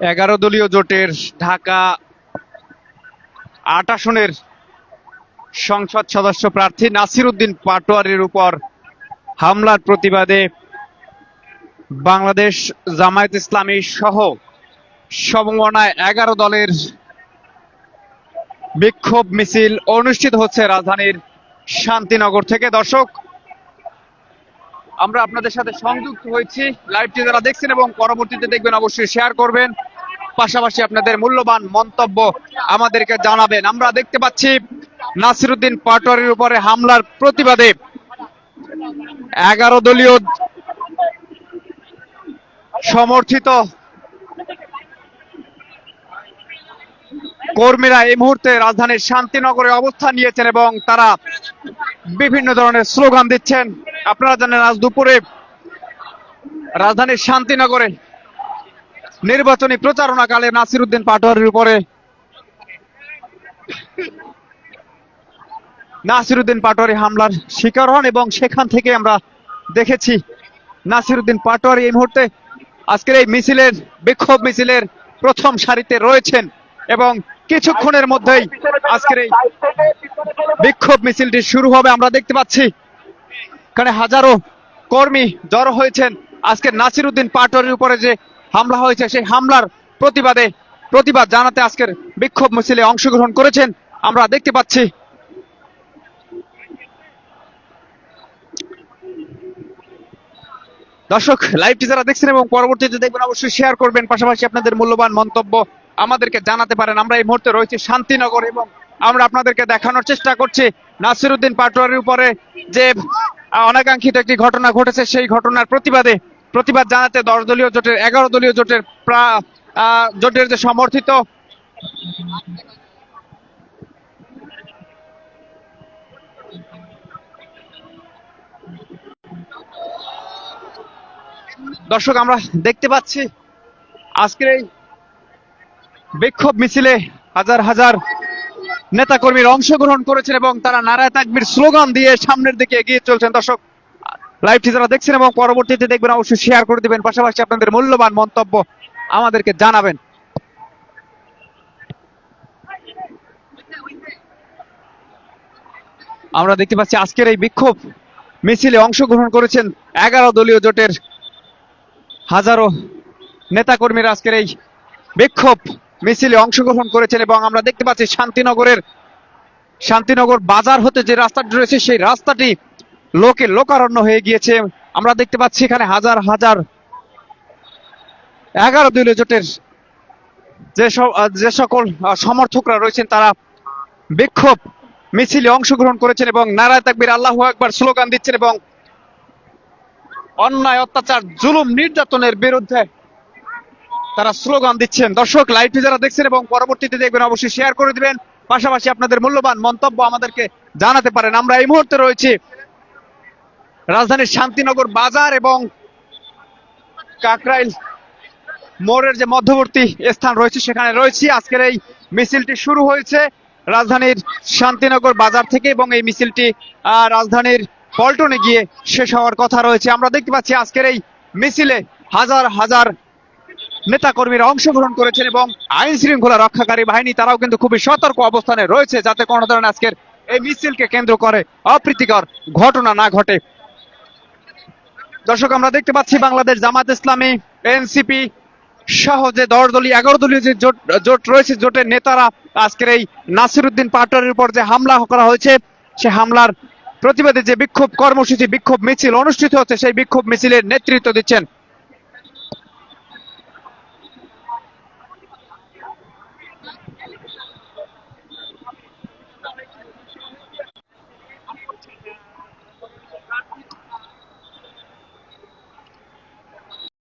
এগারো দলীয় জোটের ঢাকা আট আসনের সংসদ সদস্য প্রার্থী নাসির উদ্দিন পাটোয়ারির উপর হামলার প্রতিবাদে বাংলাদেশ জামায়াত ইসলামী সহ সমমনায় এগারো দলের বিক্ষোভ মিছিল অনুষ্ঠিত হচ্ছে রাজধানীর শান্তিনগর থেকে। দর্শক, আমরা আপনাদের সাথে সংযুক্ত হয়েছি। লাইভটি যারা দেখছেন এবং পরবর্তীতে দেখবেন, অবশ্যই শেয়ার করবেন। পাশাপাশি আপনাদের মূল্যবান মন্তব্য আমাদেরকে জানাবেন। আমরা দেখতে পাচ্ছি নাসিরুদ্দিন পাটোয়ারির উপরে হামলার প্রতিবাদে এগারো দলীয় সমর্থিত কর্মীরা এই মুহূর্তে রাজধানীর শান্তিনগরে অবস্থান নিয়েছেন এবং তারা বিভিন্ন ধরনের স্লোগান দিচ্ছেন। আপনারা জানেন, আজ দুপুরে রাজধানীর শান্তিনগরে নির্বাচনী প্রচারণাকালে নাসিরুদ্দিন পাটোয়ারির উপরে নাসিরুদ্দিন পাটোয়ারি হামলার শিকার হন এবং সেখান থেকে আমরা দেখেছি নাসিরুদ্দিন পাটোয়ারি এই মুহূর্তে আজকের এই মিছিলের, বিক্ষোভ মিছিলের প্রথম সারিতে রয়েছেন এবং কিছুক্ষণের মধ্যেই আজকের এই বিক্ষোভ মিছিলটি শুরু হবে। আমরা দেখতে পাচ্ছি, এখানে হাজারো কর্মী জড়ো হয়েছেন। আজকে নাসিরুদ্দিন পাটোয়ারির উপরে যে হামলা হয়েছে। সেই হামলার প্রতিবাদে প্রতিবাদ জানাতে আজকের বিক্ষোভ মিছিলে অংশগ্রহণ করেছেন। আমরা দেখতে পাচ্ছি। দর্শক লাইভটি যারা দেখছেন এবং পরবর্তীতে দেখবেন অবশ্যই শেয়ার করবেন। পাশাপাশি আপনাদের মূল্যবান মন্তব্য আমাদেরকে জানাতে পারেন। আমরা এই মুহূর্তে রয়েছি শান্তিনগর এবং আমরা আপনাদেরকে দেখানোর চেষ্টা করছি। নাসিরুদ্দিন পাটোয়ারির উপরে যে অনাকাঙ্ক্ষিত একটি ঘটনা ঘটেছে, সেই ঘটনার প্রতিবাদে প্রতিবাদ জানাতে দশ দলীয় জোটের, এগারো দলীয় জোটের জোটের যে সমর্থিত। দর্শক, আমরা দেখতে পাচ্ছি আজকের এই বিক্ষোভ মিছিলে হাজার হাজার নেতাকর্মীরা অংশগ্রহণ করেছেন এবং তারা নারায় তাকবির স্লোগান দিয়ে সামনের দিকে এগিয়ে চলছেন। দর্শক লাইভটি যারা দেখছেন এবং পরবর্তীতে দেখবেন অবশ্যই শেয়ার করে দিবেন। পাশাপাশি আপনাদের মূল্যবান মন্তব্য আমাদেরকে জানাবেন। আমরা দেখতে পাচ্ছি আজকের এই বিক্ষোভ মিছিলে অংশগ্রহণ করেছেন এগারো দলীয় জোটের হাজারো নেতাকর্মীরা আজকের এই বিক্ষোভ মিছিলে অংশগ্রহণ করেছেন এবং আমরা দেখতে পাচ্ছি শান্তিনগরের শান্তিনগর বাজার হতে যে রাস্তাটি রয়েছে, সেই রাস্তাটি লোকে লোকারণ্য হয়ে গিয়েছে। আমরা দেখতে পাচ্ছি এখানে হাজার হাজার, এগারো দলীয় জোটের যেসব যে সকল সমর্থকরা রয়েছেন, তারা বিক্ষোভ মিছিলে অংশগ্রহণ করেছেন এবং নারায় তাকবির আল্লাহ একবার স্লোগান দিচ্ছেন এবং অন্যায়, অত্যাচার, জুলুম, নির্যাতনের বিরুদ্ধে তারা স্লোগান দিচ্ছেন। দর্শক, লাইভটি যারা দেখছেন এবং পরবর্তীতে দেখবেন, অবশ্যই শেয়ার করে দিবেন। পাশাপাশি আপনাদের মূল্যবান মন্তব্য আমাদেরকে জানাতে পারেন। আমরা এই মুহূর্তে রয়েছি রাজধানীর শান্তিনগর বাজার এবং কাকরাইল মোড়ের যে মধ্যবর্তী স্থান রয়েছে, সেখানে রয়েছি। আজকের এই মিছিলটি শুরু হয়েছে রাজধানীর শান্তিনগর বাজার থেকে এবং এই মিছিলটি রাজধানীর পল্টনে গিয়ে শেষ হওয়ার কথা রয়েছে। আমরা দেখতে পাচ্ছি আজকের এই মিছিলে হাজার হাজার নেতাকর্মীরা অংশগ্রহণ করেছেন এবং আইন শৃঙ্খলা রক্ষাকারী বাহিনী, তারাও কিন্তু খুবই সতর্ক অবস্থানে রয়েছে, যাতে কোনো ধরনের আজকের এই মিছিলকে কেন্দ্র করে অপ্রীতিকর ঘটনা না ঘটে। দর্শক, আমরা দেখতে পাচ্ছি বাংলাদেশ জামাত ইসলামী, এনসিপি সহ যে দশ দলীয়, এগারো দলীয় যে জোট জোট রয়েছে, জোটের নেতারা আজকের এই নাসিরুদ্দিন পাটোয়ারির উপর যে হামলা করা হয়েছে, সে হামলার প্রতিবাদে যে বিক্ষোভ কর্মসূচি, বিক্ষোভ মিছিল অনুষ্ঠিত হচ্ছে, সেই বিক্ষোভ মিছিলের নেতৃত্ব দিচ্ছেন